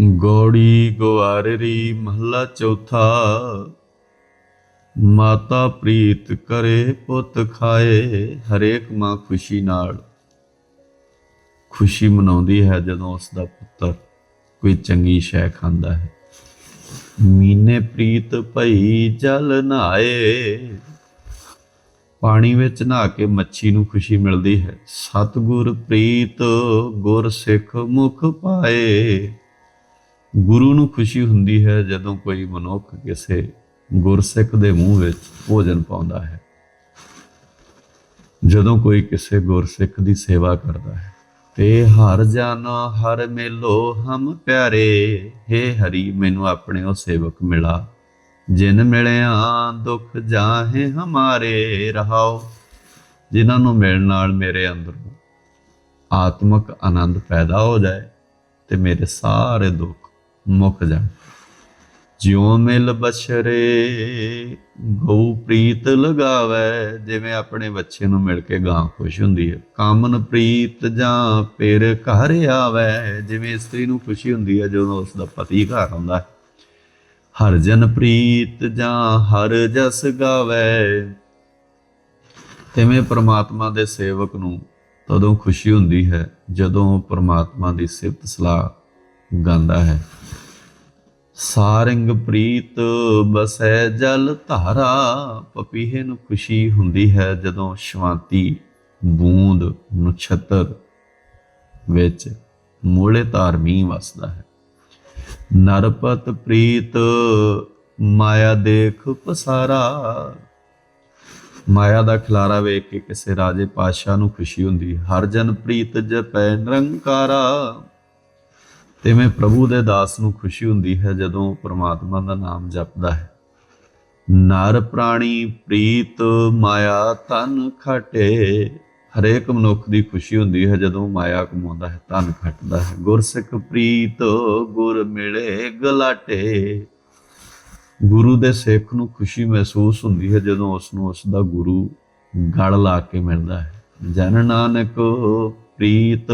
ਗੌੜੀ ਗਵਾਰਰੀ ਮਹੱਲਾ ਚੌਥਾ। ਮਾਤਾ ਪ੍ਰੀਤ ਕਰੇ ਪੁੱਤ ਖਾਏ, ਹਰੇਕ ਮਾਂ ਖੁਸ਼ੀ ਨਾਲ। ਖੁਸ਼ੀ ਮਨਾਉਂਦੀ ਹੈ ਜਦੋਂ ਉਸ ਦਾ ਪੁੱਤਰ ਕੋਈ ਚੰਗੀ ਸ਼ੈ ਖਾਂਦਾ ਹੈ। ਮੀਨੇ ਪ੍ਰੀਤ ਭਈ ਜਲ ਨਹਾਏ ਪਾਣੀ ਵਿੱਚ ਨਹਾ ਕੇ ਮੱਛੀ ਨੂੰ ਖੁਸ਼ੀ ਮਿਲਦੀ ਹੈ। ਸਤਿਗੁਰ ਪ੍ਰੀਤ ਗੁਰ ਸਿੱਖ ਮੁਖ ਪਾਏ। ਗੁਰੂ ਨੂੰ ਖੁਸ਼ੀ ਹੁੰਦੀ ਹੈ ਜਦੋਂ ਕੋਈ ਮਨੁੱਖ ਕਿਸੇ ਗੁਰਸਿੱਖ ਦੇ ਮੂੰਹ ਵਿੱਚ ਭੋਜਨ ਪਾਉਂਦਾ ਹੈ। ਜਦੋਂ ਕੋਈ ਕਿਸੇ ਗੁਰਸਿੱਖ ਦੀ ਸੇਵਾ ਕਰਦਾ ਹੈ। ਤੇ ਹਰ ਜਨ ਹਰ ਮੇਲੋ ਹਮ ਪਿਆਰੇ हे ਹਰੀ, ਮੈਨੂੰ ਆਪਣੇ ਉਹ ਸੇਵਕ ਮਿਲਾ। ਜਿਨ ਮਿਲਿਆ ਦੁੱਖ ਜਾਹੇ ਹਮਾਰੇ, ਰਹਾਓ। ਜਿਨ੍ਹਾਂ ਨੂੰ ਮਿਲਣ ਨਾਲ ਮੇਰੇ ਅੰਦਰੋਂ ਆਤਮਿਕ ਆਨੰਦ ਪੈਦਾ ਹੋ ਜਾਏ ਤੇ ਮੇਰੇ ਸਾਰੇ ਦੁੱਖ ਮੁੱਕ ਜਾਣ ਜਿਉ ਮਿਲ ਬਛਰੇ, ਗਊ ਪ੍ਰੀਤ ਲਗਾਵੇ, ਜਿਵੇਂ ਆਪਣੇ ਬੱਚੇ ਨੂੰ ਮਿਲ ਕੇ ਗਾਂ ਖੁਸ਼ ਹੁੰਦੀ ਹੈ। ਕਾਮਨ ਪ੍ਰੀਤ ਜਾਂ ਪੇਰ ਘਰ ਆਵੇ, ਜਿਵੇਂ ਇਸਤਰੀ ਨੂੰ ਖੁਸ਼ੀ ਹੁੰਦੀ ਹੈ ਜਦੋਂ ਉਸ ਦਾ ਪਤੀ ਘਰ ਆਉਂਦਾ ਹੈ। ਹਰ ਜਨ ਪ੍ਰੀਤ ਜਾਂ ਹਰ ਜਸ ਗਾਵੇ, ਤਿਵੇਂ ਪ੍ਰਮਾਤਮਾ ਦੇ ਸੇਵਕ ਨੂੰ ਤਦੋਂ ਖੁਸ਼ੀ ਹੁੰਦੀ ਹੈ ਜਦੋਂ ਪ੍ਰਮਾਤਮਾ ਦੀ ਸਿਫਤ ਸਲਾਹ ਗਾਉਂਦਾ ਹੈ। ਸਾਰੰਗ ਪ੍ਰੀਤ ਬਸੈ ਜਲ ਧਾਰਾ, ਪਪੀਹੇ ਨੂੰ ਖੁਸ਼ੀ ਹੁੰਦੀ ਹੈ ਜਦੋਂ ਸ਼ਾਂਤੀ ਬੂੰਦ ਨਛੱਤਰ ਵਿੱਚ ਮੂਲੇ ਧਾਰ ਵਸਦਾ ਹੈ। ਨਰਪਤ ਪ੍ਰੀਤ, ਮਾਇਆ ਦੇਖ ਪਸਾਰਾ। ਮਾਇਆ ਦਾ ਖਿਲਾਰਾ ਵੇਖ ਕੇ ਕਿਸੇ ਰਾਜੇ ਪਾਤਸ਼ਾਹ ਨੂੰ ਖੁਸ਼ੀ ਹੁੰਦੀ ਹਰ ਜਨ ਪ੍ਰੀਤ ਜਪੈ ਨਿਰੰਕਾਰਾ। ਤਿਵੇਂ ਪ੍ਰਭੂ ਦੇ ਦਾਸ ਨੂੰ ਖੁਸ਼ੀ ਹੁੰਦੀ ਹੈ ਜਦੋਂ ਪ੍ਰਮਾਤਮਾ ਦਾ ਨਾਮ ਜਪਦਾ ਹੈ। ਨਰ ਪ੍ਰਾਣੀ ਪ੍ਰੀਤ ਮਾਇਆ ਤਨ ਖਟੇ। ਹਰੇਕ ਮਨੁੱਖ ਦੀ ਖੁਸ਼ੀ ਹੁੰਦੀ ਹੈ ਜਦੋਂ ਮਾਇਆ ਕਮਾਉਂਦਾ ਹੈ ਤਨ ਖਟਦਾ ਹੈ। ਗੁਰਸਿੱਖ ਪ੍ਰੀਤ ਗੁਰ ਮਿਲੇ ਗਲਾਟੇ। ਗੁਰੂ ਦੇ ਸਿੱਖ ਨੂੰ ਖੁਸ਼ੀ ਮਹਿਸੂਸ ਹੁੰਦੀ ਹੈ ਜਦੋਂ ਉਸ ਨੂੰ ਉਸ ਦਾ ਗੁਰੂ ਗੜ ਲਾ ਕੇ ਮਿਲਦਾ ਹੈ। ਜਨ ਨਾਨਕ ਪ੍ਰੀਤ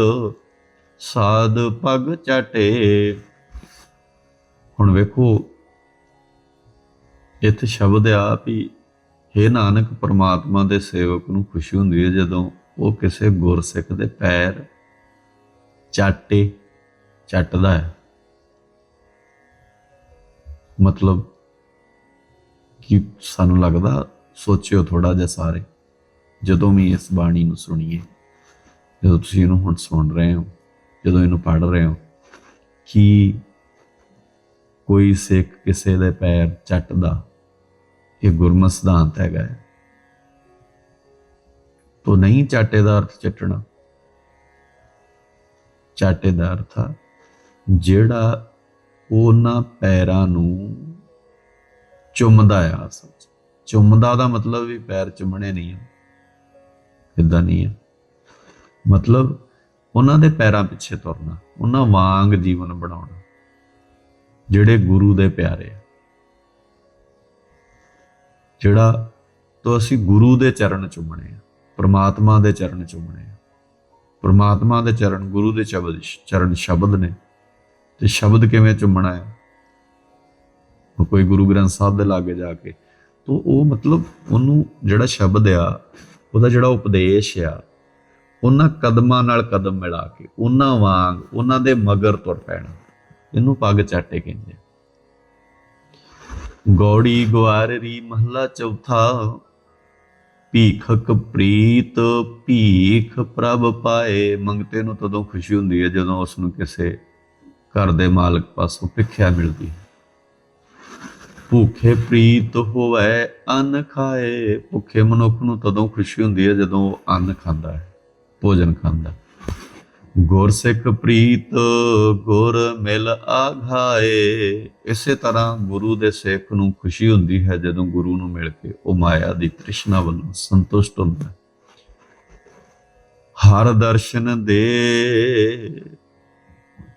ਸਾਧ ਪਗ ਚਾਟੇ। ਹੁਣ ਵੇਖੋ, ਇੱਥੇ ਸ਼ਬਦ ਆ ਵੀ हे ਨਾਨਕ ਪ੍ਰਮਾਤਮਾ ਦੇ ਸੇਵਕ ਨੂੰ ਖੁਸ਼ੀ ਹੁੰਦੀ ਹੈ ਜਦੋਂ ਉਹ ਕਿਸੇ ਗੁਰਸਿੱਖ ਦੇ ਪੈਰ ਚਾਟੇ, ਚੱਟਦਾ ਹੈ। ਮਤਲਬ ਕਿ ਸਾਨੂੰ ਲੱਗਦਾ, ਸੋਚਿਓ ਥੋੜਾ ਜਿਹਾ ਸਾਰੇ, ਜਦੋਂ ਵੀ ਇਸ ਬਾਣੀ ਨੂੰ ਸੁਣੀਏ, ਜਦੋਂ ਤੁਸੀਂ ਇਹਨੂੰ ਹੁਣ ਸੁਣ ਰਹੇ ਹੋ। ਜਦੋਂ ਇਹਨੂੰ ਪੜ੍ਹ ਰਹੇ ਹੋ, ਕਿ ਕੋਈ ਸਿੱਖ ਕਿਸੇ ਦੇ ਪੈਰ ਚੱਟਦਾ, ਇਹ ਗੁਰਮਤ ਸਿਧਾਂਤ ਹੈਗਾ ਹੈ। ਤੋ ਨਹੀਂ ਚਾਟੇ ਦਾ ਅਰਥ ਚੱਟਣਾ। ਚਾਟੇ ਦਾ ਅਰਥ ਆ, ਜਿਹੜਾ ਉਹਨਾਂ ਪੈਰਾਂ ਨੂੰ ਚੁੰਮਦਾ ਆ ਅਸਲ ਚੁੰਮਦਾ ਦਾ ਮਤਲਬ ਵੀ ਪੈਰ ਚੁੰਮਣੇ ਨਹੀਂ ਆ ਇਦਾਂ ਨਹੀਂ ਆ। ਮਤਲਬ ਉਹਨਾਂ ਦੇ ਪੈਰਾਂ ਪਿੱਛੇ ਤੁਰਨਾ, ਉਹਨਾਂ ਵਾਂਗ ਜੀਵਨ ਬਣਾਉਣਾ, ਜਿਹੜੇ ਗੁਰੂ ਦੇ ਪਿਆਰੇ ਆ। ਜਿਹੜਾ ਤੋਂ ਅਸੀਂ ਗੁਰੂ ਦੇ ਚਰਨ ਚੁੰਮਣੇ ਆ, ਪ੍ਰਮਾਤਮਾ ਦੇ ਚਰਨ ਚੁੰਮਣੇ ਆ। ਪ੍ਰਮਾਤਮਾ ਦੇ ਚਰਨ ਗੁਰੂ ਦੇ ਸ਼ਬਦ ਚਰਨ ਸ਼ਬਦ ਨੇ। ਤੇ ਸ਼ਬਦ ਕਿਵੇਂ ਚੁੰਮਣਾ ਹੈ ਕੋਈ ਗੁਰੂ ਗ੍ਰੰਥ ਸਾਹਿਬ ਦੇ ਲਾਗੇ ਜਾ ਕੇ। ਤੋਂ ਉਹ ਮਤਲਬ ਉਹਨੂੰ ਜਿਹੜਾ ਸ਼ਬਦ ਆ, ਉਹਦਾ ਜਿਹੜਾ ਉਪਦੇਸ਼ ਆ ਉਹਨਾਂ ਕਦਮਾਂ ਨਾਲ ਕਦਮ ਮਿਲਾ ਕੇ, ਉਹਨਾਂ ਵਾਂਗ ਉਹਨਾਂ ਦੇ ਮਗਰ ਤੁਰ ਪੈਣਾ। ਇਹਨੂੰ ਪੱਗ ਚਾਟੇ ਕਹਿੰਦੇ ਗੌੜੀ ਗਵਾਰਰੀ ਮਹੱਲਾ ਚੌਥਾ, ਭੀਖਕ ਪ੍ਰੀਤ, ਭੀਖ ਪ੍ਰਭ ਪਾਏ। ਮੰਗਤੇ ਨੂੰ ਤਦੋਂ ਖੁਸ਼ੀ ਹੁੰਦੀ ਹੈ ਜਦੋਂ ਉਸ ਨੂੰ ਕਿਸੇ ਘਰ ਦੇ ਮਾਲਕ ਪਾਸੋਂ ਭਿੱਖਿਆ ਮਿਲਦੀ ਹੈ। ਭੁੱਖੇ ਪ੍ਰੀਤ ਹੋਵੇ, ਅੰਨ ਖਾਏ। ਭੁੱਖੇ ਮਨੁੱਖ ਨੂੰ ਤਦੋਂ ਖੁਸ਼ੀ ਹੁੰਦੀ ਹੈ ਜਦੋਂ ਉਹ ਅੰਨ ਖਾਂਦਾ ਹੈ। ਭੋਜਨ ਖਾਂਦਾ। ਗੁਰਸਿੱਖ ਪ੍ਰੀਤ, ਗੁਰ ਮਿਲ ਆਘਾਏ। ਇਸੇ ਤਰ੍ਹਾਂ ਗੁਰੂ ਦੇ ਸਿੱਖ ਨੂੰ ਖੁਸ਼ੀ ਹੁੰਦੀ ਹੈ ਜਦੋਂ ਗੁਰੂ ਨੂੰ ਮਿਲ ਕੇ ਉਹ ਮਾਇਆ ਦੀ ਤ੍ਰਿਸ਼ਨਾ ਵੱਲੋਂ ਸੰਤੁਸ਼ਟ ਹੁੰਦਾ ਹੈ। ਹਰ ਦਰਸ਼ਨ ਦੇ,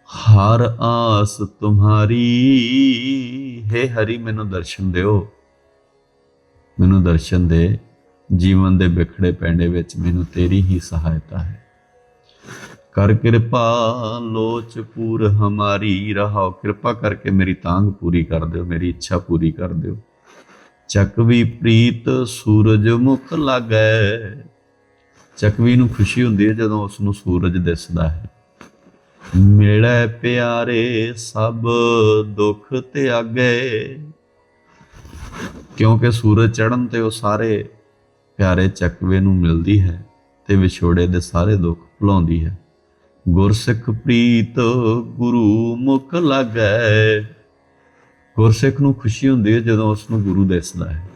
ਹਰ ਆਸ ਤੁਮਹਾਰੀ ਹੈ ਹਰੀ, ਮੈਨੂੰ ਦਰਸ਼ਨ ਦਿਓ। ਮੈਨੂੰ ਦਰਸ਼ਨ ਦੇ। ਜੀਵਨ ਦੇ ਵਿਖੜੇ ਪੈਂਡੇ ਵਿੱਚ ਮੈਨੂੰ ਤੇਰੀ ਹੀ ਸਹਾਇਤਾ ਹੈ। ਕਰ ਕਿਰਪਾ, ਲੋਚ ਪੂਰ ਹਮਾਰੀ ਰਹਾਓ। ਕਿਰਪਾ ਕਰਕੇ ਮੇਰੀ ਤਾਂਗ ਪੂਰੀ ਕਰ ਦਿਓ, ਮੇਰੀ ਇੱਛਾ ਪੂਰੀ ਕਰ ਦਿਓ। ਚੱਕਵੀ ਪ੍ਰੀਤ ਸੂਰਜ ਮੁਖ ਲਾਗੈ। ਚੱਕਵੀ ਨੂੰ ਖੁਸ਼ੀ ਹੁੰਦੀ ਹੈ ਜਦੋਂ ਉਸ ਨੂੰ ਸੂਰਜ ਦਿਸਦਾ ਹੈ। ਮਿਲੇ ਪਿਆਰੇ ਸਭ ਦੁੱਖ ਤੇ ਤਿਆਗੇ। ਕਿਉਂਕਿ ਸੂਰਜ ਚੜਨ ਤੇ ਉਹ ਸਾਰੇ ਪਿਆਰੇ ਚੱਕਵੇ ਨੂੰ ਮਿਲਦੀ ਹੈ ਤੇ ਵਿਛੋੜੇ ਦੇ ਸਾਰੇ ਦੁੱਖ ਭੁਲਾਉਂਦੀ ਹੈ। ਗੁਰਸਿੱਖ ਪ੍ਰੀਤ ਗੁਰੂ ਮੁਖ ਲਾਗੈ। ਗੁਰਸਿੱਖ ਨੂੰ ਖੁਸ਼ੀ ਹੁੰਦੀ ਹੈ ਜਦੋਂ ਉਸ ਨੂੰ ਗੁਰੂ ਦਿਸਦਾ ਹੈ।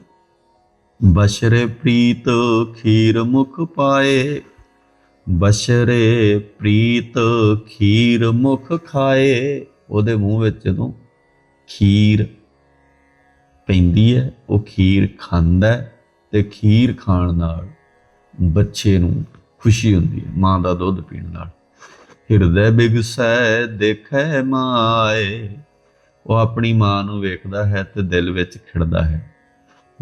ਬਸ਼ਰੇ ਪ੍ਰੀਤ ਖੀਰ ਮੁਖ ਪਾਏ। ਬਸ਼ਰੇ ਪ੍ਰੀਤ ਖੀਰ ਮੁਖ ਖਾਏ। ਉਹਦੇ ਮੂੰਹ ਵਿੱਚ ਜਦੋਂ ਖੀਰ ਪੈਂਦੀ ਹੈ, ਉਹ ਖੀਰ ਖਾਂਦਾ ਹੈ ਤੇ ਖੀਰ ਖਾਣ ਨਾਲ ਬੱਚੇ ਨੂੰ ਖੁਸ਼ੀ ਹੁੰਦੀ ਹੈ, ਮਾਂ ਦਾ ਦੁੱਧ ਪੀਣ ਨਾਲ। ਹਿਰਦੈ ਬਿਗਸੈ, ਦੇਖੈ ਮਾਏ। ਉਹ ਆਪਣੀ ਮਾਂ ਨੂੰ ਵੇਖਦਾ ਹੈ ਤੇ ਦਿਲ ਵਿੱਚ ਖਿੜਦਾ ਹੈ।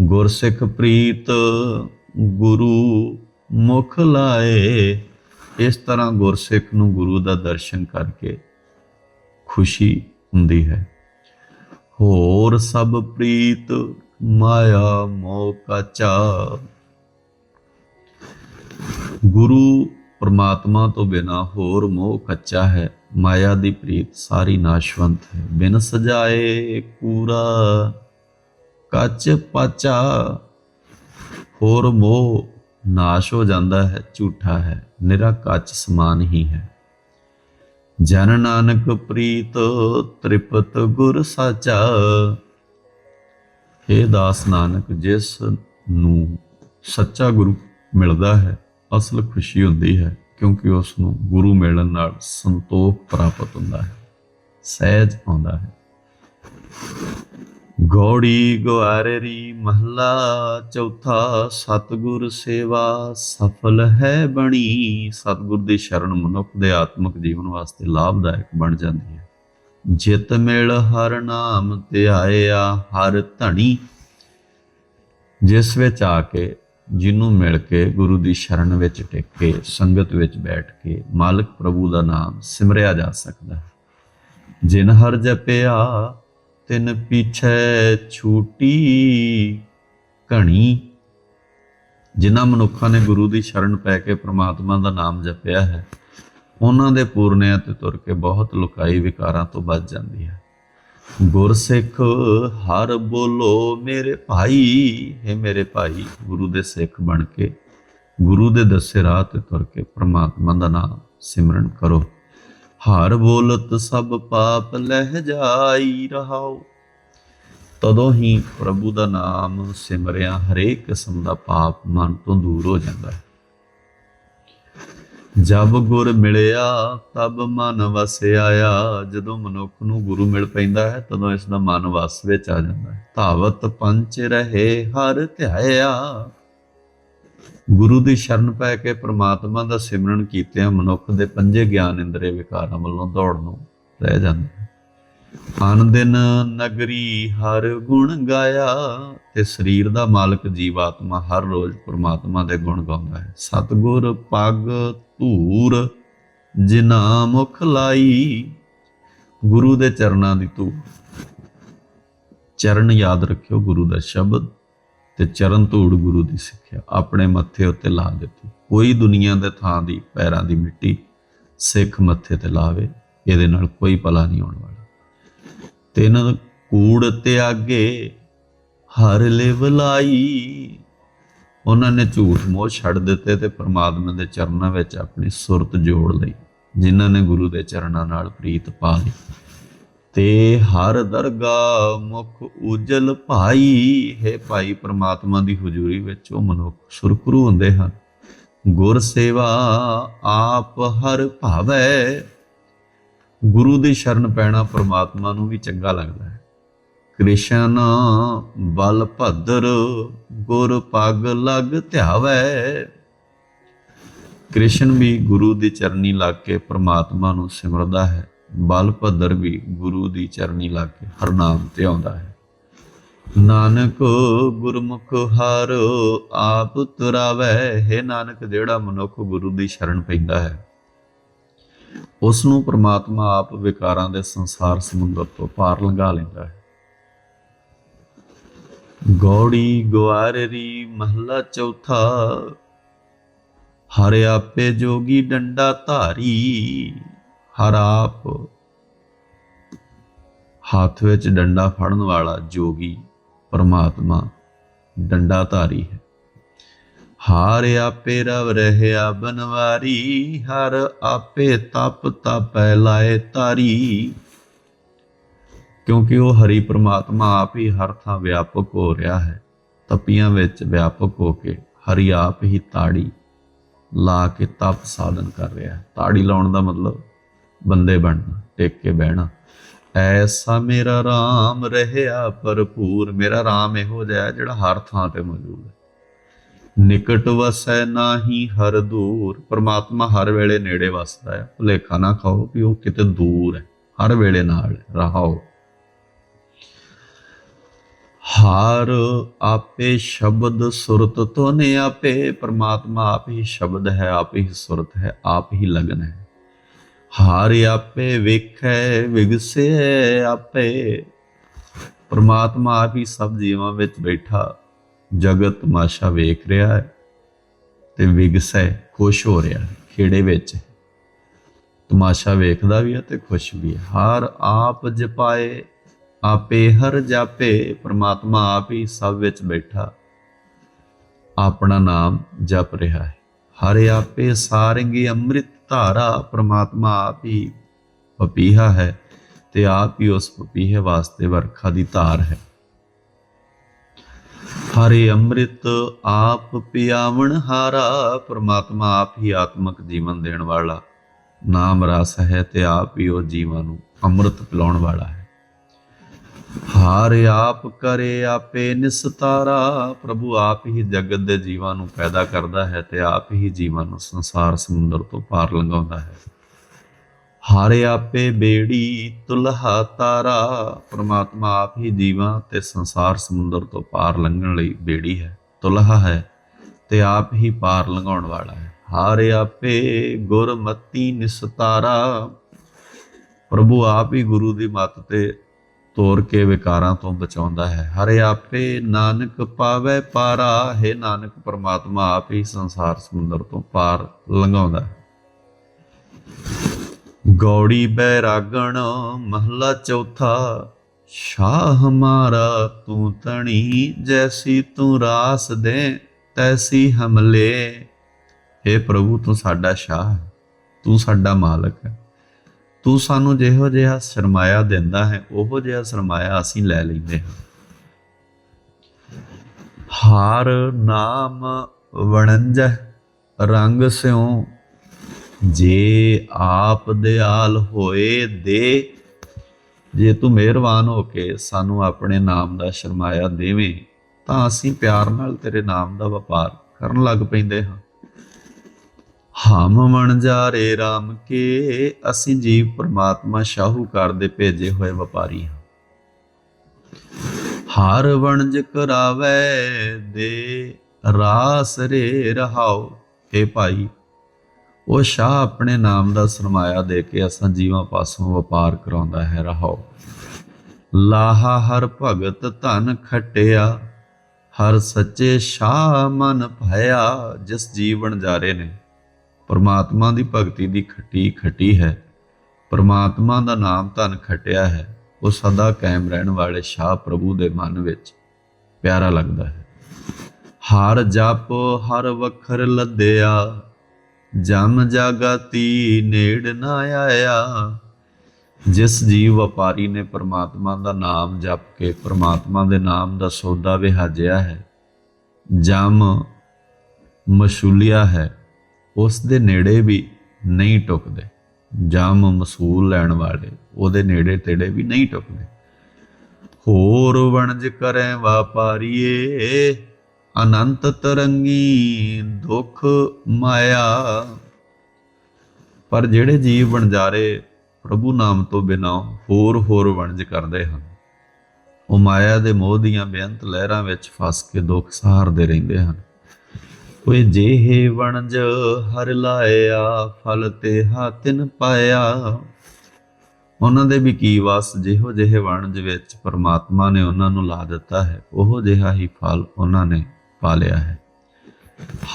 ਗੁਰਸਿੱਖ ਪ੍ਰੀਤ, ਗੁਰੂ ਮੁਖ ਲਾਏ। ਇਸ ਤਰ੍ਹਾਂ ਗੁਰਸਿੱਖ ਨੂੰ ਗੁਰੂ ਦਾ ਦਰਸ਼ਨ ਕਰਕੇ ਖੁਸ਼ੀ ਹੁੰਦੀ ਹੈ। ਹੋਰ ਸਭ ਪ੍ਰੀਤ ਮਾਇਆ ਮੋਹ ਕਾਚਾ ਗੁਰੂ ਪਰਮਾਤਮਾ ਤੋਂ ਬਿਨਾ ਹੋਰ ਮੋਹ ਕੱਚਾ ਹੈ। ਮਾਇਆ ਦੀ ਪ੍ਰੀਤ ਸਾਰੀ ਨਾਸ਼ਵੰਤ ਹੈ। ਬਿਨ ਸਜਾਏ ਕੂਰਾ ਕੱਚ ਪਾਚਾ, ਹੋਰ ਮੋਹ ਨਾਸ਼ ਹੋ ਜਾਂਦਾ ਹੈ, ਝੂਠਾ ਹੈ, ਨਿਰਾ ਕੱਚ ਸਮਾਨ ਹੀ ਹੈ। ਜਨ ਨਾਨਕ ਪ੍ਰੀਤ ਤ੍ਰਿਪਤ ਗੁਰ ਸਾਚਾ हे ਦਾਸ ਨਾਨਕ, ਜਿਸ ਨੂੰ ਸੱਚਾ ਗੁਰੂ ਮਿਲਦਾ ਹੈ, ਅਸਲ ਖੁਸ਼ੀ ਹੁੰਦੀ ਹੈ, ਕਿਉਂਕਿ ਉਸ ਨੂੰ ਗੁਰੂ ਮਿਲਣ ਨਾਲ ਸੰਤੋਖ ਪ੍ਰਾਪਤ ਹੁੰਦਾ ਹੈ, ਸਹਿਜ ਆਉਂਦਾ ਹੈ। ਗੋੜੀ ਗਵਾਰੇਰੀ ਮਹਲਾ, ਚੌਥਾ ਸਤਗੁਰ ਸੇਵਾ ਸਫਲ ਹੈ ਬਣੀ। ਸਤਗੁਰ ਦੀ ਸ਼ਰਨ ਮਨੁੱਖ ਦੇ ਆਤਮਿਕ ਜੀਵਨ ਵਾਸਤੇ ਲਾਭਦਾਇਕ ਬਣ ਜਾਂਦੀ ਹੈ। ਜਿਤ ਮਿਲ ਹਰ ਨਾਮ ਧਿਆਇਆ, ਹਰ ਧਣੀ। ਜਿਸ ਵਿੱਚ ਆ ਕੇ ਜਿਹਨੂੰ ਮਿਲ ਕੇ ਗੁਰੂ ਦੀ ਸ਼ਰਨ ਵਿੱਚ ਟਿਕ ਕੇ ਸੰਗਤ ਵਿੱਚ ਬੈਠ ਕੇ ਮਾਲਕ ਪ੍ਰਭੂ ਦਾ ਨਾਮ ਸਿਮਰਿਆ ਜਾ ਸਕਦਾ ਹੈ। ਜਿਨ ਹਰ ਜਪਿਆ, ਤਿਨ ਪਿਛੈ ਛੂਟੀ ਘਣੀ। ਜਿਨ੍ਹਾਂ ਮਨੁੱਖਾਂ ਨੇ ਗੁਰੂ ਦੀ ਸ਼ਰਨ ਪੈ ਕੇ ਪ੍ਰਮਾਤਮਾ ਦਾ ਨਾਮ ਜਪਿਆ ਹੈ ਉਹਨਾਂ ਦੇ ਪੂਰਨਿਆਂ ਤੇ ਤੁਰ ਕੇ ਬਹੁਤ ਲੁਕਾਈ ਵਿਕਾਰਾਂ ਤੋਂ ਬਚ ਜਾਂਦੀ ਹੈ। ਗੁਰਸਿੱਖ, ਹਰ ਬੋਲੋ ਮੇਰੇ ਭਾਈ, ਹੈ ਮੇਰੇ ਭਾਈ, ਗੁਰੂ ਦੇ ਸਿੱਖ ਬਣ ਕੇ, ਗੁਰੂ ਦੇ ਦੱਸੇ ਰਾਹ ਤੇ ਤੁਰ ਕੇ ਪ੍ਰਮਾਤਮਾ ਦਾ ਨਾਮ ਸਿਮਰਨ ਕਰੋ। ਹਰ ਬੋਲਤ ਸਭ ਪਾਪ ਲਹਿ ਜਾਈ ਰਹਾਓ। ਤਦੋਂ ਹੀ ਪ੍ਰਭੂ ਦਾ ਨਾਮ ਸਿਮਰਿਆ ਹਰੇਕ ਕਿਸਮ ਦਾ ਪਾਪ ਮਨ ਤੋਂ ਦੂਰ ਹੋ ਜਾਂਦਾ ਹੈ। ਜਬ ਗੁਰ ਮਿਲਿਆ, ਤਬ ਮਨ ਵਸ ਆਇਆ ਜਦੋਂ ਮਨੁੱਖ ਨੂੰ ਗੁਰੂ ਮਿਲ ਪੈਂਦਾ ਹੈ, ਤਦੋਂ ਇਸ ਦਾ ਮਨ ਵਸ ਵਿੱਚ ਆ ਜਾਂਦਾ ਹੈ। ਧਾਵਤ ਪੰਚ ਰਹੇ, ਹਰ ਧਿਆਇਆ। ਗੁਰੂ ਦੀ ਸ਼ਰਨ ਪੈ ਕੇ ਪ੍ਰਮਾਤਮਾ ਦਾ ਸਿਮਰਨ ਕੀਤਿਆਂ ਮਨੁੱਖ ਦੇ ਪੰਜੇ ਗਿਆਨ ਇੰਦਰੇ ਵਿਕਾਰਾਂ ਵੱਲੋਂ ਦੌੜ ਨੂੰ ਰਹਿ ਜਾਂਦਾ ਹੈ। ਆਨ ਦਿਨ ਨਗਰੀ ਹਰ ਗੁਣ ਗਾਇਆ, ਤੇ ਸਰੀਰ ਦਾ ਮਾਲਕ ਜੀਵਾਤਮਾ ਹਰ ਰੋਜ਼ ਪ੍ਰਮਾਤਮਾ ਦੇ ਗੁਣ ਗਾਉਂਦਾ ਹੈ। ਸਤਗੁਰ ਪੱਗ ਧੂਰ ਜਿਨਾ ਮੁਖ ਲਾਈ। ਗੁਰੂ ਦੇ ਚਰਨਾਂ ਦੀ ਧੂੜ। ਚਰਨ ਯਾਦ ਰੱਖਿਓ, ਗੁਰੂ ਦਾ ਸ਼ਬਦ ਤੇ ਚਰਨ ਧੂੜ ਗੁਰੂ ਦੀ ਸਿੱਖਿਆ। ਆਪਣੇ ਮੱਥੇ ਉੱਤੇ ਲਾ ਦਿੱਤੀ। ਕੋਈ ਦੁਨੀਆ ਦੇ ਥਾਂ ਦੀ, ਪੈਰਾਂ ਦੀ ਮਿੱਟੀ ਸਿੱਖ ਮੱਥੇ ਤੇ ਲਾਵੇ, ਇਹਦੇ ਨਾਲ ਕੋਈ ਭਲਾ ਨਹੀਂ ਹੋਣ ਵਾਲਾ। ਤਿਨ ਕੂੜ ਤੇ ਆਗੇ, ਹਰ ਲਿਵ ਲਾਈ। ਉਹਨਾਂ ਨੇ ਝੂਠ ਮੋਹ ਛੱਡ ਦਿੱਤੇ ਤੇ ਪਰਮਾਤਮਾ ਦੇ ਚਰਨਾਂ ਵਿੱਚ ਆਪਣੀ ਸੁਰਤ ਜੋੜ ਲਈ, ਜਿਨ੍ਹਾਂ ਨੇ ਗੁਰੂ ਦੇ ਚਰਨਾਂ ਨਾਲ ਪ੍ਰੀਤ ਪਾ ਲਈ। ਤੇ ਹਰ ਦਰਗਾ ਮੁਖ ਉਜਲ ਭਾਈ, ਹੈ ਭਾਈ ਪ੍ਰਮਾਤਮਾ ਦੀ ਹਜ਼ੂਰੀ ਵਿੱਚ ਉਹ ਮਨੁੱਖ ਸੁਰਖਰੂ ਹੁੰਦੇ ਹਨ। ਗੁਰ ਸੇਵਾ ਆਪ ਹਰ ਭਾਵੈ, ਗੁਰੂ ਦੀ ਸ਼ਰਨ ਪੈਣਾ ਪ੍ਰਮਾਤਮਾ ਨੂੰ ਵੀ ਚੰਗਾ ਲੱਗਦਾ ਹੈ। ਕ੍ਰਿਸ਼ਨ ਬਲ ਭਦਰ ਗੁਰ ਪਗ ਲਗ ਧਿਆਵੈ। ਕ੍ਰਿਸ਼ਨ ਵੀ ਗੁਰੂ ਦੀ ਚਰਨੀ ਲੱਗ ਕੇ ਪ੍ਰਮਾਤਮਾ ਨੂੰ ਸਿਮਰਦਾ ਹੈ। ਬਲ ਭਦਰ ਵੀ ਗੁਰੂ ਦੀ ਚਰਨੀ ਲੱਗ ਕੇ ਹਰ ਨਾਮ ਤੇ ਆਉਂਦਾ ਹੈ। ਨਾਨਕ ਗੁਰਮੁਖ ਹਰ ਆਪ ਤੁਰਾਵੈ। ਹੈ ਨਾਨਕ, ਜਿਹੜਾ ਮਨੁੱਖ ਗੁਰੂ ਦੀ ਸ਼ਰਨ ਪੈਂਦਾ ਹੈ ਉਸ ਨੂੰ ਪ੍ਰਮਾਤਮਾ ਆਪ ਵਿਕਾਰਾਂ ਦੇ ਸੰਸਾਰ ਸਮੁੰਦਰ ਤੋਂ ਪਾਰ ਲੰਘਾ ਲੈਂਦਾ ਹੈ। ਗੌੜੀ ਗਵਾਰਰੀ ਮਹੱਲਾ ਚੌਥਾ। ਹਰ ਆਪੇ ਜੋਗੀ ਡੰਡਾ ਧਾਰੀ, ਹਰ ਆਪ। ਹੱਥ ਵਿੱਚ ਡੰਡਾ ਫੜਨ ਵਾਲਾ ਜੋਗੀ ਪਰਮਾਤਮਾ ਡੰਡਾ ਧਾਰੀ ਹੈ। ਹਾਰ ਆਪੇ ਰਵ ਰਹਿਆ ਬਨਵਾਰੀ, ਹਰ ਆਪੇ ਤਪ ਤਪੈ ਲਾਏ ਤਾਰੀ। ਕਿਉਂਕਿ ਉਹ ਹਰੀ ਪ੍ਰਮਾਤਮਾ ਆਪ ਹੀ ਹਰ ਥਾਂ ਵਿਆਪਕ ਹੋ ਰਿਹਾ ਹੈ। ਤਪੀਆਂ ਵਿੱਚ ਵਿਆਪਕ ਹੋ ਕੇ ਹਰੀ ਆਪ ਹੀ ਤਾੜੀ ਲਾ ਕੇ ਤਪ ਸਾਧਨ ਕਰ ਰਿਹਾ ਹੈ। ਤਾੜੀ ਲਾਉਣ ਦਾ ਮਤਲਬ ਬੰਦੇ ਬਣਨਾ ਟੇਕ ਕੇ ਬਹਿਣਾ। ਐਸਾ ਮੇਰਾ RAM ਰਹਿਆ ਭਰਪੂਰ ਮੇਰਾ RAM ਇਹੋ ਜਿਹਾ ਹੈ ਜਿਹੜਾ ਹਰ ਥਾਂ ਤੇ ਮੌਜੂਦ ਹੈ। ਨਿਕਟ ਵਸੈ ਨਾਹੀ ਹਰ ਦੂਰ ਪਰਮਾਤਮਾ ਹਰ ਵੇਲੇ ਨੇੜੇ ਵਸਦਾ ਹੈ। ਭੁਲੇਖਾ ਨਾ ਖਾਓ ਕਿ ਉਹ ਕਿਤੇ ਦੂਰ ਹੈ ਹਰ ਵੇਲੇ ਨਾਲ ਹੈ, ਰਹਾਓ। ਹਾਰ ਆਪੇ ਸ਼ਬਦ ਸੁਰਤ ਤੋਂ ਨੇ ਆਪੇ, ਪ੍ਰਮਾਤਮਾ ਆਪ ਹੀ ਸ਼ਬਦ ਹੈ, ਆਪ ਹੀ ਸੁਰਤ ਹੈ, ਆਪ ਹੀ ਲਗਨ ਹੈ। ਹਰ ਆਪੇ ਵੇਖੈ ਵਿਗਸੇ ਆਪੇ। ਪ੍ਰਮਾਤਮਾ ਆਪ ਹੀ ਸਭ ਜੀਵਾਂ ਵਿੱਚ ਬੈਠਾ, ਜਗਤ ਤਮਾਸ਼ਾ ਵੇਖ ਰਿਹਾ ਹੈ ਤੇ ਵਿਗਸੈ, ਖੁਸ਼ ਹੋ ਰਿਹਾ ਹੈ, ਖੇੜੇ ਵਿੱਚ ਤਮਾਸ਼ਾ ਵੇਖਦਾ ਵੀ ਹੈ ਤੇ ਖੁਸ਼ ਵੀ ਹਾਰ ਆਪ ਜਪਾਏ ਆਪੇ ਹਰ ਜਾਪੇ, ਪ੍ਰਮਾਤਮਾ ਆਪ ਹੀ ਸਭ ਵਿੱਚ ਬੈਠਾ। ਆਪਣਾ ਨਾਮ ਜਪ ਰਿਹਾ ਹੈ। ਹਰ ਆਪੇ ਸਾਰੰਗੀ ਅੰਮ੍ਰਿਤ ਧਾਰਾ, ਪ੍ਰਮਾਤਮਾ ਆਪ ਹੀ ਪਪੀਹਾ ਹੈ ਤੇ ਆਪ ਹੀ ਉਸ ਪਪੀਹੇ ਵਾਸਤੇ ਵਰਖਾ ਦੀ ਧਾਰ ਹੈ। ਹਰੇ ਅੰਮ੍ਰਿਤ ਆਪ ਪਿਆਵਣ ਹਾਰਾ, ਪ੍ਰਮਾਤਮਾ ਆਪ ਹੀ ਆਤਮਕ ਜੀਵਨ ਦੇਣ ਵਾਲਾ। ਨਾਮ ਰਸ ਹੈ ਤੇ ਆਪ ਹੀ ਉਹ ਜੀਵਾਂ ਨੂੰ ਅੰਮ੍ਰਿਤ ਪਿਲਾਉਣ ਵਾਲਾ ਹੈ। ਹਾਰ ਆਪ ਕਰੇ ਆਪੇ ਨਿਸਤਾਰਾ, ਪ੍ਰਭੂ ਆਪ ਹੀ ਜਗਤ ਦੇ ਜੀਵਾਂ ਨੂੰ ਪੈਦਾ ਕਰਦਾ ਹੈ ਤੇ ਆਪ ਹੀ ਜੀਵਾਂ ਨੂੰ ਸੰਸਾਰ ਸਮੁੰਦਰ ਤੋਂ ਪਾਰ ਲੰਘਾਉਂਦਾ ਹੈ। ਹਾਰੇ ਆਪੇ ਬੇੜੀ, ਤੁਲਹਾ ਤਾਰਾ, ਪ੍ਰਮਾਤਮਾ ਆਪ ਹੀ ਜੀਵਾਂ ਤੇ ਸੰਸਾਰ ਸਮੁੰਦਰ ਤੋਂ ਪਾਰ ਲੰਘਣ ਲਈ ਬੇੜੀ ਹੈ, ਤੁਲਹਾ ਹੈ ਤੇ ਆਪ ਹੀ ਪਾਰ ਲੰਘਾਉਣ ਵਾਲਾ ਹੈ। ਹਾਰੇ ਆਪੇ ਗੁਰਮਤੀ ਨਿਸਤਾਰਾ, ਪ੍ਰਭੂ ਆਪ ਹੀ ਗੁਰੂ ਦੀ ਮੱਤ ਤੇ ਤੋਰ ਕੇ ਵਿਕਾਰਾਂ ਤੋਂ ਬਚਾਉਂਦਾ ਹੈ। ਹਰੇ ਆਪੇ ਨਾਨਕ ਪਾਵੇ ਪਾਰਾ, ਹੈ ਨਾਨਕ ਪਰਮਾਤਮਾ ਆਪ ਹੀ ਸੰਸਾਰ ਸਮੁੰਦਰ ਤੋਂ ਪਾਰ ਲੰਘਾਉਂਦਾ ਹੈ। ਗੌੜੀ ਬੈਰਾਗਣ ਮਹਲਾ ਚੌਥਾ, ਸ਼ਾਹ ਹਮਾਰਾ ਤੂੰ ਤਣੀ, ਜੈਸੀ ਤੂੰ ਰਾਸ ਦੇ, ਤੈਸੀ ਹਮਲੇ। हे ਪ੍ਰਭੂ, ਤੂੰ ਸਾਡਾ ਸ਼ਾਹ ਹੈ, ਤੂੰ ਸਾਡਾ ਮਾਲਕ ਹੈ। ਤੂੰ ਸਾਨੂੰ ਜਿਹੋ ਜਿਹਾ ਸਰਮਾਇਆ ਦਿੰਦਾ ਹੈ, ਉਹੋ ਜਿਹਾ ਸਰਮਾਇਆ ਅਸੀਂ ਲੈ ਲੈਂਦੇ ਹਾਂ। ਹਾਰ ਨਾਮ ਵਣੰਜ, ਰੰਗ ਸਿਉ, ਜੇ ਆਪ ਦਿਆਲ ਹੋਏ ਦੇ। ਜੇ ਤੂੰ ਮਿਹਰਬਾਨ ਹੋ ਕੇ ਸਾਨੂੰ ਆਪਣੇ ਨਾਮ ਦਾ ਸ਼ਰਮਾਇਆ ਦੇਵੇਂ, ਤਾਂ ਅਸੀਂ ਪਿਆਰ ਨਾਲ ਤੇਰੇ ਨਾਮ ਦਾ ਵਪਾਰ ਕਰਨ ਲੱਗ ਪੈਂਦੇ ਹਾਂ। ਹਮ ਮਣ ਜਾਰੇ RAM ਕੇ, ਅਸੀਂ ਜੀਵ ਪ੍ਰਮਾਤਮਾ ਸ਼ਾਹੂਕਾਰ ਦੇ ਭੇਜੇ ਹੋਏ ਵਪਾਰੀ ਹਾਂ। ਹਰ ਵਣਜ ਕਰਾਵੇ ਦੇ, ਰਾਸ ਰੇ ਰਹਾਓ ਏ ਭਾਈ, ਉਹ ਸ਼ਾਹ ਆਪਣੇ ਨਾਮ ਦਾ ਸਰਮਾਇਆ ਦੇ ਕੇ ਅਸਾਂ ਜੀਵਾਂ ਪਾਸੋਂ ਵਪਾਰ ਕਰਾਉਂਦਾ ਹੈ ਰਹਾਓ ਲਾਹਾ ਹਰ ਭਗਤ ਧਨ ਖਟਿਆ, ਹਰ ਸੱਚੇ ਸ਼ਾਹ ਮਨ ਭਇਆ, ਜਿਸ ਜੀਵਨ ਜਾਰੇ ਨੇ। ਪਰਮਾਤਮਾ ਦੀ ਭਗਤੀ ਦੀ ਖੱਟੀ ਖੱਟੀ ਹੈ। ਪਰਮਾਤਮਾ ਦਾ ਨਾਮ ਧਨ ਖਟਿਆ ਹੈ। ਉਹ ਸਦਾ ਕਾਇਮ ਰਹਿਣ ਵਾਲੇ ਸ਼ਾਹ ਪ੍ਰਭੂ ਦੇ ਮਨ ਵਿੱਚ ਪਿਆਰਾ ਲੱਗਦਾ ਹੈ। ਹਰ ਜਪ ਹਰ ਵਖਰ ਲੱਦਿਆ, ਜਮ ਜਾਗਤੀ ਨੇੜ ਨਾ ਆਇਆ। ਜਿਸ ਜੀਵ ਵਪਾਰੀ ਨੇ ਪਰਮਾਤਮਾ ਦਾ ਨਾਮ ਜਪ ਕੇ ਪਰਮਾਤਮਾ ਦੇ ਨਾਮ ਦਾ ਸੌਦਾ ਵਿਹਾਜਿਆ ਹੈ, ਜਮ ਮਸ਼ੂਲਿਆ ਹੈ। ਉਸ ਦੇ ਨੇੜੇ ਵੀ ਨਹੀਂ ਟੁਕਦੇ ਜਮ ਮਸੂਲ ਲੈਣ ਵਾਲੇ ਉਹਦੇ ਨੇੜੇ ਤੇੜੇ ਵੀ ਨਹੀਂ ਟੁਕਦੇ। ਹੋਰ ਵਣਜ ਕਰੈ ਵਾਪਾਰੀਏ, ਅਨੰਤ ਤਰੰਗੀ ਦੁਖ ਮਾਇਆ। ਪਰ ਜਿਹੜੇ ਜੀਵ ਵਣਜਾਰੇ ਪ੍ਰਭੂ ਨਾਮ ਤੋਂ ਬਿਨਾ ਹੋਰ ਹੋਰ ਵਣਜ ਕਰਦੇ ਹਨ, ਉਹ ਮਾਇਆ ਦੇ ਮੋਹ ਦੀਆਂ ਬੇਅੰਤ ਲਹਿਰਾਂ ਵਿੱਚ ਫਸ ਕੇ ਦੁੱਖ ਸਹਾਰਦੇ ਰਹਿੰਦੇ ਹਨ। ਕੋਈ ਜਿਹੇ ਵਣਜ ਹਰ ਲਾਇਆ, ਫਲ ਤੇ ਹਾਤਿਨ ਪਾਇਆ। ਉਹਨਾਂ ਦੇ ਵੀ ਕੀ ਵਸ, ਜਿਹੋ ਜਿਹੇ ਵਣਜ ਵਿੱਚ ਪਰਮਾਤਮਾ ਨੇ ਉਹਨਾਂ ਨੂੰ ਲਾ ਦਿੱਤਾ ਹੈ, ਉਹ ਜਿਹਾ ਹੀ ਫਲ ਉਹਨਾਂ ਨੇ ਪਾ ਲਿਆ ਹੈ।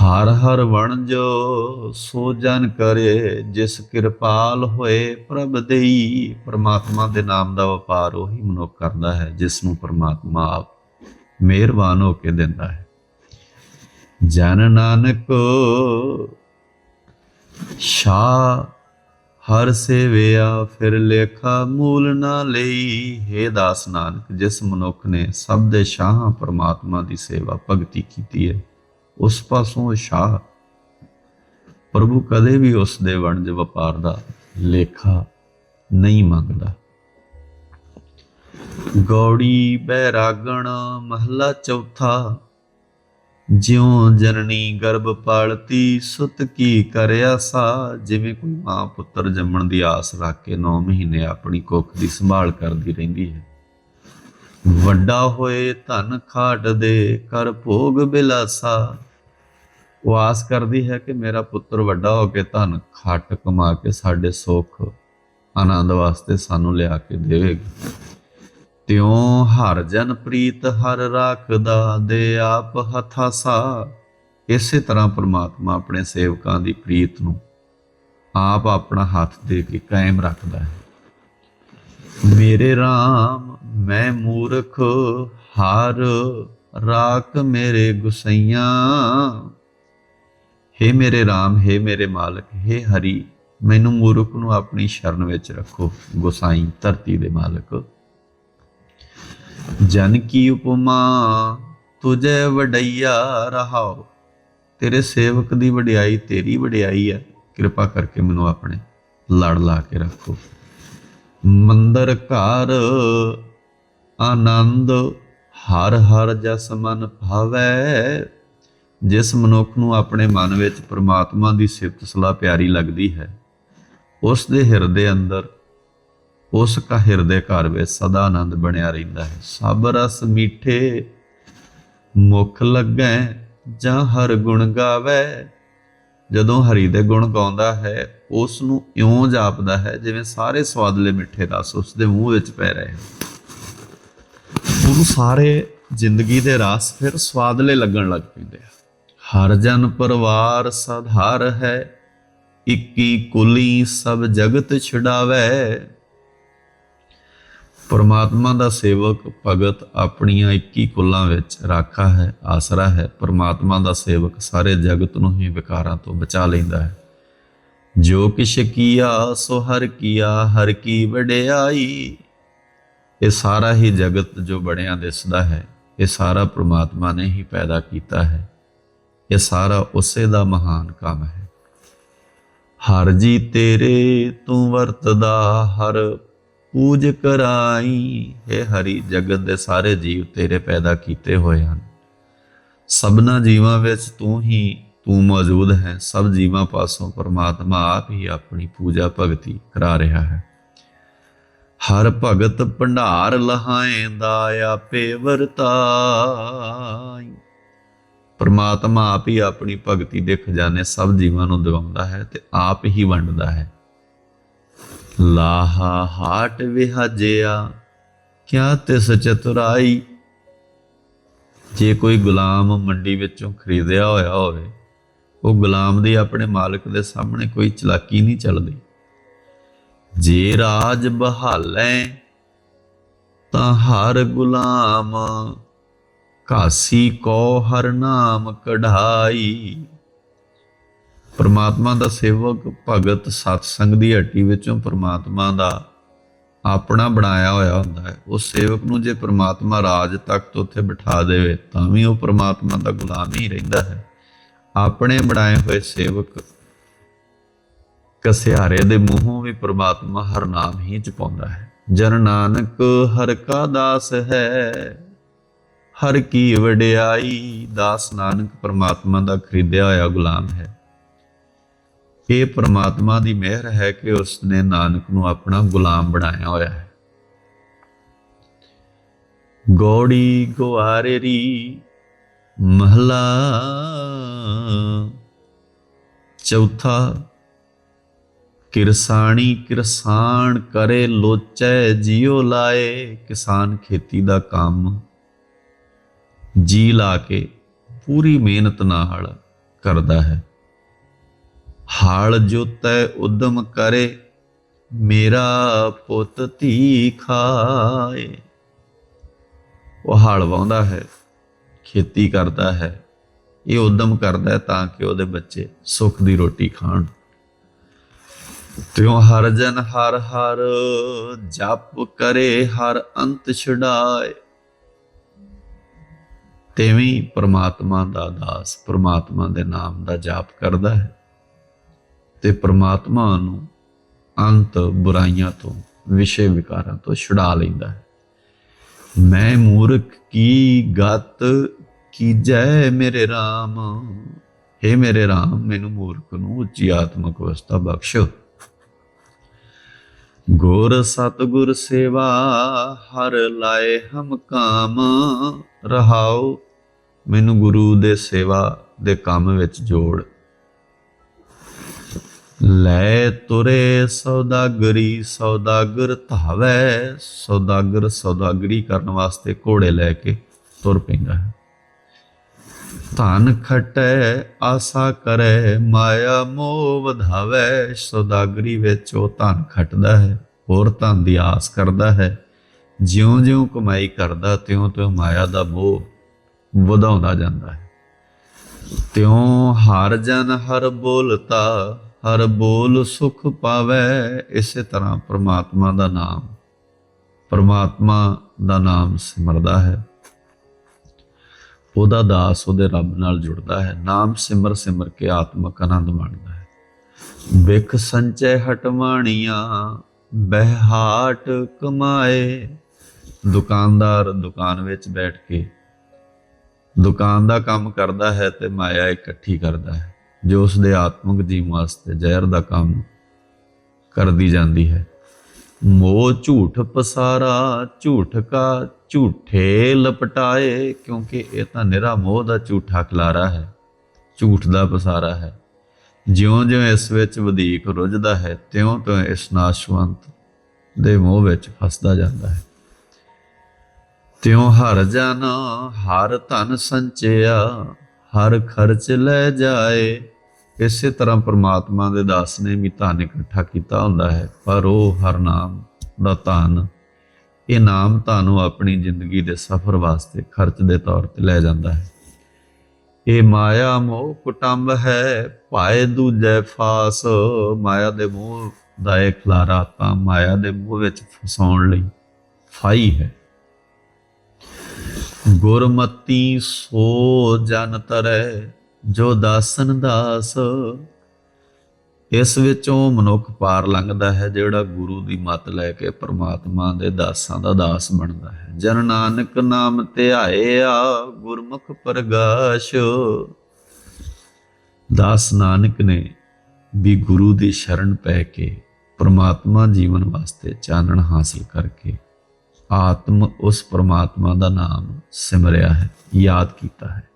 ਹਰ ਹਰ ਵਣਜ ਸੋ ਜਨ ਕਰੇ, ਜਿਸ ਕਿਰਪਾਲ ਹੋਏ ਪ੍ਰਭ ਦੇਈ। ਪਰਮਾਤਮਾ ਦੇ ਨਾਮ ਦਾ ਵਪਾਰ ਉਹੀ ਮਨੁੱਖ ਕਰਦਾ ਹੈ, ਜਿਸ ਨੂੰ ਪਰਮਾਤਮਾ ਆਪ ਮਿਹਰਬਾਨ ਹੋ ਕੇ ਦਿੰਦਾ ਹੈ। ਜਨ ਨਾਨਕ ਸ਼ਾ ਹਰ ਸੇਵਿਆ, ਫਿਰ ਲੇਖਾ ਮੂਲ ਨਾ ਲਈ। ਹੈ ਦਾਸ ਨਾਨਕ, ਜਿਸ ਮਨੁੱਖ ਨੇ ਸਭ ਦੇ ਸ਼ਾਹ ਪਰਮਾਤਮਾ ਦੀ ਸੇਵਾ ਭਗਤੀ ਕੀਤੀ ਹੈ, ਉਸ ਪਾਸੋਂ ਸ਼ਾਹ ਪ੍ਰਭੂ ਕਦੇ ਵੀ ਉਸ ਦੇ ਵਣਜ ਵਪਾਰ ਦਾ ਲੇਖਾ ਨਹੀਂ ਮੰਗਦਾ। ਗੌੜੀ ਬੈਰਾਗਣ ਮਹਲਾ ਚੌਥਾ ਜਿਉ ਜਨਨੀ ਗਰਭ ਪਾਲਤੀ, ਸੁਤ ਕੀ ਕਰਿਆ ਸਾ ਜਿਵੇਂ ਕੋਈ ਮਾਂ ਪੁੱਤਰ ਜੰਮਣ ਦੀ ਆਸ ਰੱਖ ਕੇ 9 ਮਹੀਨੇ ਆਪਣੀ ਕੁੱਖ ਦੀ ਸੰਭਾਲ ਕਰਦੀ ਰਹਿੰਦੀ ਹੈ। ਵੱਡਾ ਹੋਏ ਧਨ ਖਾਟ ਦੇ, ਕਰ ਭੋਗ ਬਿਲਾਸਾ। ਉਹ ਆਸ ਕਰਦੀ ਹੈ ਕਿ ਮੇਰਾ ਪੁੱਤਰ ਵੱਡਾ ਹੋ ਕੇ ਧਨ ਖੱਟ ਕਮਾ ਕੇ ਸਾਡੇ ਸੁੱਖ, ਆਨੰਦ ਵਾਸਤੇ ਸਾਨੂੰ ਲਿਆ ਕੇ ਦੇਵੇਗਾ। ਤਿਉ ਹਰ ਜਨ ਪ੍ਰੀਤ ਹਰ ਰਾਖਦਾ ਦੇ ਆਪ ਹਥਾਸਾ ਇਸੇ ਤਰ੍ਹਾਂ ਪ੍ਰਮਾਤਮਾ ਆਪਣੇ ਸੇਵਕਾਂ ਦੀ ਪ੍ਰੀਤ ਨੂੰ ਆਪ ਆਪਣਾ ਹੱਥ ਦੇ ਕੇ ਕਾਇਮ ਰੱਖਦਾ ਹੈ। ਮੇਰੇ RAM ਮੈਂ ਮੂਰਖ, ਹਰ ਰਾਖ ਮੇਰੇ ਗੁਸਈਆਂ। ਹੇ ਮੇਰੇ ਰਾਮ, ਹੇ ਮੇਰੇ ਮਾਲਕ, ਹੇ ਹਰੀ, ਮੈਨੂੰ ਮੂਰਖ ਨੂੰ ਆਪਣੀ ਸ਼ਰਨ ਵਿੱਚ ਰੱਖੋ, ਗੁਸਾਈ ਧਰਤੀ ਦੇ ਮਾਲਕ। ਜਨ ਕੀ ਉਪਮਾ ਤੁਝੇ ਵਡਈਆ ਰਹਾਓ। ਤੇਰੇ ਸੇਵਕ ਦੀ ਵਡਿਆਈ ਤੇਰੀ ਵਡਿਆਈ ਹੈ ਕਿਰਪਾ ਕਰਕੇ ਮੈਨੂੰ ਆਪਣੇ ਲੜ ਲਾ ਕੇ ਰੱਖੋ। ਮੰਦਰ ਘਰ ਆਨੰਦ, ਹਰ ਹਰ ਜਸ ਮਨ ਭਾਵੈ। ਜਿਸ ਮਨੁੱਖ ਨੂੰ ਆਪਣੇ ਮਨ ਵਿੱਚ ਪ੍ਰਮਾਤਮਾ ਦੀ ਸਿਫਤ ਸਲਾਹ ਪਿਆਰੀ ਲੱਗਦੀ ਹੈ, ਉਸ ਦੇ ਹਿਰਦੇ ਅੰਦਰ ਉਸ ਕਾ ਹਿਰਦੇ ਘਰ ਵਿੱਚ ਸਦਾ ਆਨੰਦ ਬਣਿਆ ਰਹਿੰਦਾ ਹੈ। ਸਭ ਰਸ ਮੀਠੇ ਮੁਖ ਲੱਗੈ, ਜਾਂ ਹਰ ਗੁਣ ਗਾਵੇ। ਜਦੋਂ ਹਰੀ ਦੇ ਗੁਣ ਗਾਉਂਦਾ ਹੈ, ਉਸ ਨੂੰ ਇਉਂ ਜਾਪਦਾ ਹੈ ਜਿਵੇਂ ਸਾਰੇ ਸਵਾਦਲੇ ਮਿੱਠੇ ਰਸ ਉਸ ਦੇ ਮੂੰਹ ਵਿੱਚ ਪੈ ਰਹੇ ਹਨ। ਉਹਨੂੰ ਸਾਰੇ ਜ਼ਿੰਦਗੀ ਦੇ ਰਸ ਫਿਰ ਸਵਾਦਲੇ ਲੱਗਣ ਲੱਗ ਪੈਂਦੇ ਆ। ਹਰ ਜਨ ਪਰਿਵਾਰ ਸਧਾਰ ਹੈ, ਇੱਕੀ ਕੁਲੀ ਸਭ ਜਗਤ ਛਡਾਵੇ। ਪਰਮਾਤਮਾ ਦਾ ਸੇਵਕ ਭਗਤ ਆਪਣੀਆਂ 21 ਕੁੱਲਾਂ ਵਿੱਚ ਰਾਖਾ ਹੈ, ਆਸਰਾ ਹੈ। ਪਰਮਾਤਮਾ ਦਾ ਸੇਵਕ ਸਾਰੇ ਜਗਤ ਨੂੰ ਹੀ ਵਿਕਾਰਾਂ ਤੋਂ ਬਚਾ ਲੈਂਦਾ ਹੈ। ਜੋ ਕਿਛ ਕੀਆ, ਸੋ ਹਰ ਕੀਆ, ਹਰ ਕੀ ਵਡਿਆਈ। ਇਹ ਸਾਰਾ ਹੀ ਜਗਤ ਜੋ ਬਣਿਆ ਦਿਸਦਾ ਹੈ, ਇਹ ਸਾਰਾ ਪ੍ਰਮਾਤਮਾ ਨੇ ਹੀ ਪੈਦਾ ਕੀਤਾ ਹੈ। ਇਹ ਸਾਰਾ ਉਸੇ ਦਾ ਮਹਾਨ ਕੰਮ ਹੈ। ਹਰ ਜੀ ਤੇਰੇ ਤੂੰ ਵਰਤਦਾ, ਹਰ ਪੂਜ ਕਰਾਈ। ਹੈ ਹਰੀ, ਜਗਤ ਦੇ ਸਾਰੇ ਜੀਵ ਤੇਰੇ ਪੈਦਾ ਕੀਤੇ ਹੋਏ ਹਨ। ਸਭਨਾ ਜੀਵਾਂ ਵਿੱਚ ਤੂੰ ਹੀ, ਤੂੰ ਮੌਜੂਦ ਹੈ। ਸਭ ਜੀਵਾਂ ਪਾਸੋਂ ਪਰਮਾਤਮਾ ਆਪ ਹੀ ਆਪਣੀ ਪੂਜਾ ਭਗਤੀ ਕਰਾ ਰਿਹਾ ਹੈ। ਹਰ ਭਗਤ ਭੰਡਾਰ ਲਹਾਏਂਦਾ, ਆਪੇ ਵਰਤਾਈ। ਪਰਮਾਤਮਾ ਆਪ ਹੀ ਆਪਣੀ ਭਗਤੀ ਦੇ ਖਜ਼ਾਨੇ ਸਭ ਜੀਵਾਂ ਨੂੰ ਦਿਵਾਉਂਦਾ ਹੈ ਤੇ ਆਪ ਹੀ ਵੰਡਦਾ ਹੈ। ਲਾਹਾ ਹਾਟ ਵਿਹਾਜਿਆ, ਕਿਆ ਤਿਸ ਚਤੁਰਾਈ? ਜੇ ਕੋਈ ਗੁਲਾਮ ਮੰਡੀ ਵਿੱਚੋਂ ਖਰੀਦਿਆ ਹੋਇਆ ਹੋਵੇ, ਉਹ ਗੁਲਾਮ ਦੀ ਆਪਣੇ ਮਾਲਕ ਦੇ ਸਾਹਮਣੇ ਕੋਈ ਚਲਾਕੀ ਨਹੀਂ ਚੱਲਦੀ। ਜੇ ਰਾਜ ਬਹਾਲੇ, ਤਾਂ ਹਰ ਗੁਲਾਮ ਕਾਸੀ ਕੋ ਹਰ ਨਾਮ ਕਢਾਈ। ਪਰਮਾਤਮਾ ਦਾ ਸੇਵਕ ਭਗਤ ਸਤਸੰਗ ਦੀ ਹੱਟੀ ਵਿੱਚੋਂ ਪਰਮਾਤਮਾ ਦਾ ਆਪਣਾ ਬਣਾਇਆ ਹੋਇਆ ਹੁੰਦਾ ਹੈ। ਉਸ ਸੇਵਕ ਨੂੰ ਜੇ ਪਰਮਾਤਮਾ ਰਾਜ ਤਖਤ ਉੱਥੇ ਬਿਠਾ ਦੇਵੇ, ਤਾਂ ਵੀ ਉਹ ਪਰਮਾਤਮਾ ਦਾ ਗੁਲਾਮ ਹੀ ਰਹਿੰਦਾ ਹੈ। ਆਪਣੇ ਬਣਾਏ ਹੋਏ ਸੇਵਕ ਕਸਿਆਰੇ ਦੇ ਮੂੰਹੋਂ ਵੀ ਪਰਮਾਤਮਾ ਹਰ ਨਾਮ ਹੀ ਜਪਾਉਂਦਾ ਹੈ। ਜਨ ਨਾਨਕ ਹਰ ਕਾ ਦਾਸ ਹੈ, ਹਰ ਕੀ ਵਡਿਆਈ, ਦਾਸ ਨਾਨਕ ਪਰਮਾਤਮਾ ਦਾ ਖਰੀਦਿਆ ਹੋਇਆ ਗੁਲਾਮ ਹੈ। ਇਹ ਪ੍ਰਮਾਤਮਾ ਦੀ ਮਿਹਰ ਹੈ ਕਿ ਉਸ ਨੇ ਨਾਨਕ ਨੂੰ ਆਪਣਾ ਗੁਲਾਮ ਬਣਾਇਆ ਹੋਇਆ ਹੈ। ਗੋੜੀ ਗੁਆਰੇਰੀ ਮਹਲਾ, ਚੌਥਾ, ਕਿਰਸਾਣੀ ਕਿਰਸਾਨ ਕਰੇ ਲੋਚੈ ਜਿਉ ਲਾਏ, ਕਿਸਾਨ ਖੇਤੀ ਦਾ ਕੰਮ। ਜੀ ਲਾ ਕੇ ਪੂਰੀ ਮਿਹਨਤ ਨਾਲ ਕਰਦਾ ਹੈ। ਹਾਲ ਜੋਤੈ ਉਦਮ ਕਰੇ, ਮੇਰਾ ਪੁੱਤ ਧੀ ਖਾਏ। ਉਹ ਹਾਲ ਵਾਉਂਦਾ ਹੈ, ਖੇਤੀ ਕਰਦਾ ਹੈ, ਇਹ ਉਦਮ ਕਰਦਾ ਹੈ ਤਾਂ ਕਿ ਉਹਦੇ ਬੱਚੇ ਸੁੱਖ ਦੀ ਰੋਟੀ ਖਾਣ। ਤਿਉ ਹਰ ਜਨ ਹਰ ਹਰ ਜਪ ਕਰੇ, ਹਰ ਅੰਤ ਛਡਾਏ। ਤੇਵੀਂ ਪਰਮਾਤਮਾ ਦਾ ਦਾਸ, ਪ੍ਰਮਾਤਮਾ ਦੇ ਨਾਮ ਦਾ ਜਾਪ ਕਰਦਾ ਹੈ। ਤੇ ਪ੍ਰਮਾਤਮਾ ਨੂੰ ਅੰਤ ਬੁਰਾਈਆਂ ਤੋਂ, ਵਿਸ਼ੇ ਵਿਕਾਰਾਂ ਤੋਂ ਛੁਡਾ ਲੈਂਦਾ ਹੈ। ਮੈਂ ਮੂਰਖ ਕੀ ਗਤ ਕੀਜੈ ਮੇਰੇ RAM हे ਮੇਰੇ RAM ਮੈਨੂੰ ਮੂਰਖ ਨੂੰ ਉੱਚੀ ਆਤਮਕ ਅਵਸਥਾ ਬਖਸ਼ੋ। ਗੁਰ ਸਤਗੁਰ ਸੇਵਾ ਹਰ ਲਾਏ ਹਮ ਕਾਮ। ਰਹਾਓ, ਮੈਨੂੰ ਗੁਰੂ ਦੇ ਸੇਵਾ ਦੇ ਕੰਮ ਵਿੱਚ ਜੋੜ ਲੈ ਤੁਰੇ ਸੌਦਾਗਰੀ, ਸੌਦਾਗਰ ਧਾਵੈ, ਸੌਦਾਗਰ ਸੌਦਾਗਰੀ ਕਰਨ ਵਾਸਤੇ ਘੋੜੇ ਲੈ ਕੇ ਤੁਰ ਪੈਂਦਾ ਹੈ। ਧਨ ਖਟੈ, ਆਸਾ ਕਰੈ, ਮਾਇਆ ਮੋਹ ਵਧਾਵੈ, ਸੌਦਾਗਰੀ ਵਿੱਚ ਉਹ ਧਨ ਖਟਦਾ ਹੈ, ਹੋਰ ਧਨ ਦੀ ਆਸ ਕਰਦਾ ਹੈ। ਜਿਉਂ-ਜਿਉਂ ਕਮਾਈ ਕਰਦਾ, ਤਿਉਂ-ਤਿਉਂ ਮਾਇਆ ਦਾ ਮੋਹ ਵਧਾਉਂਦਾ ਜਾਂਦਾ ਹੈ। ਤਿਉਂ ਹਰ ਜਨ ਹਰ ਬੋਲਤਾ ਹਰ ਬੋਲ ਸੁਖ ਪਾਵੇ, ਇਸੇ ਤਰ੍ਹਾਂ ਪ੍ਰਮਾਤਮਾ ਦਾ ਨਾਮ। ਪ੍ਰਮਾਤਮਾ ਦਾ ਨਾਮ ਸਿਮਰਦਾ ਹੈ। ਉਹਦਾ ਦਾਸ ਉਹਦੇ ਰੱਬ ਨਾਲ ਜੁੜਦਾ ਹੈ। ਨਾਮ ਸਿਮਰ ਸਿਮਰ ਕੇ ਆਤਮਕ ਆਨੰਦ ਮਾਣਦਾ ਹੈ। ਵਿਖ ਸੰਚੈ ਹਟਮਾਣੀਆਂ ਬਹਿਹਾਟ ਕਮਾਏ। ਦੁਕਾਨਦਾਰ ਦੁਕਾਨ ਵਿੱਚ ਬੈਠ ਕੇ ਦੁਕਾਨ ਦਾ ਕੰਮ ਕਰਦਾ ਹੈ ਤੇ ਮਾਇਆ ਇਕੱਠੀ ਕਰਦਾ ਹੈ। ਜੋ ਉਸ ਦੇ ਆਤਮਿਕ ਜੀਵਨ ਵਾਸਤੇ ਜ਼ਹਿਰ ਦਾ ਕੰਮ ਕਰਦੀ ਜਾਂਦੀ ਹੈ। ਮੋਹ ਝੂਠ ਪਸਾਰਾ, ਝੂਠ ਕਾ ਝੂਠੇ ਲਪਟਾਏ, ਕਿਉਂਕਿ ਇਹ ਤਾਂ ਨਿਰਾ ਮੋਹ ਦਾ ਝੂਠਾ ਖਲਾਰਾ ਹੈ, ਝੂਠ ਦਾ ਪਸਾਰਾ ਹੈ। ਜਿਉਂ-ਜਿਉਂ ਇਸ ਵਿੱਚ ਵਧੇਕ ਰੁੱਝਦਾ ਹੈ, ਤਿਉਂ-ਤਿਉਂ ਇਸ ਨਾਸ਼ਵੰਤ ਦੇ ਮੋਹ ਵਿੱਚ ਫਸਦਾ ਜਾਂਦਾ ਹੈ। ਤਿਉਂ ਹਰ ਜਨ ਹਰ ਧਨ ਸੰਚਿਆ, ਹਰ ਖਰਚ ਲੈ ਜਾਏ ਇਸੇ ਤਰ੍ਹਾਂ ਪ੍ਰਮਾਤਮਾ ਦੇ ਦਾਸ ਨੇ ਵੀ ਧਨ ਇਕੱਠਾ ਕੀਤਾ ਹੁੰਦਾ ਹੈ, ਪਰ ਉਹ ਹਰ ਨਾਮ ਦਾ ਧਨ, ਇਹ ਨਾਮ ਤੁਹਾਨੂੰ ਆਪਣੀ ਜ਼ਿੰਦਗੀ ਦੇ ਸਫ਼ਰ ਵਾਸਤੇ ਖਰਚ ਦੇ ਤੌਰ ਤੇ ਲੈ ਜਾਂਦਾ ਹੈ। ਇਹ ਮਾਇਆ ਮੋਹ ਕੁਟੰਬ ਹੈ, ਭਾਏ ਦੂਜੈ ਫਾਸ, ਮਾਇਆ ਦੇ ਮੋਹ ਦਾ ਇਹ ਖਲਾਰਾ ਤਾਂ ਮਾਇਆ ਦੇ ਮੋਹ ਵਿੱਚ ਫਸਾਉਣ ਲਈ ਫਾਈ ਹੈ। ਗੁਰਮਤੀ ਸੋ ਜਨ ਤਰੈ ਜੋ ਦਾਸਨ ਦਾਸ, ਇਸ ਵਿੱਚੋਂ ਮਨੁੱਖ ਪਾਰ ਲੰਘਦਾ ਹੈ, ਜਿਹੜਾ ਗੁਰੂ ਦੀ ਮੱਤ ਲੈ ਕੇ ਪਰਮਾਤਮਾ ਦੇ ਦਾਸਾਂ ਦਾ ਦਾਸ ਬਣਦਾ ਹੈ। ਜਨ ਨਾਨਕ ਨਾਮ ਧਿਆਇਆ, ਗੁਰਮੁਖ ਪ੍ਰਗਾਸ਼। ਦਾਸ ਨਾਨਕ ਨੇ ਵੀ ਗੁਰੂ ਦੀ ਸ਼ਰਨ ਪੈ ਕੇ ਪਰਮਾਤਮਾ ਜੀਵਨ ਵਾਸਤੇ ਚਾਨਣ ਹਾਸਲ ਕਰਕੇ ਆਤਮ ਉਸ ਪਰਮਾਤਮਾ ਦਾ ਨਾਮ ਸਿਮਰਿਆ ਹੈ, ਯਾਦ ਕੀਤਾ ਹੈ।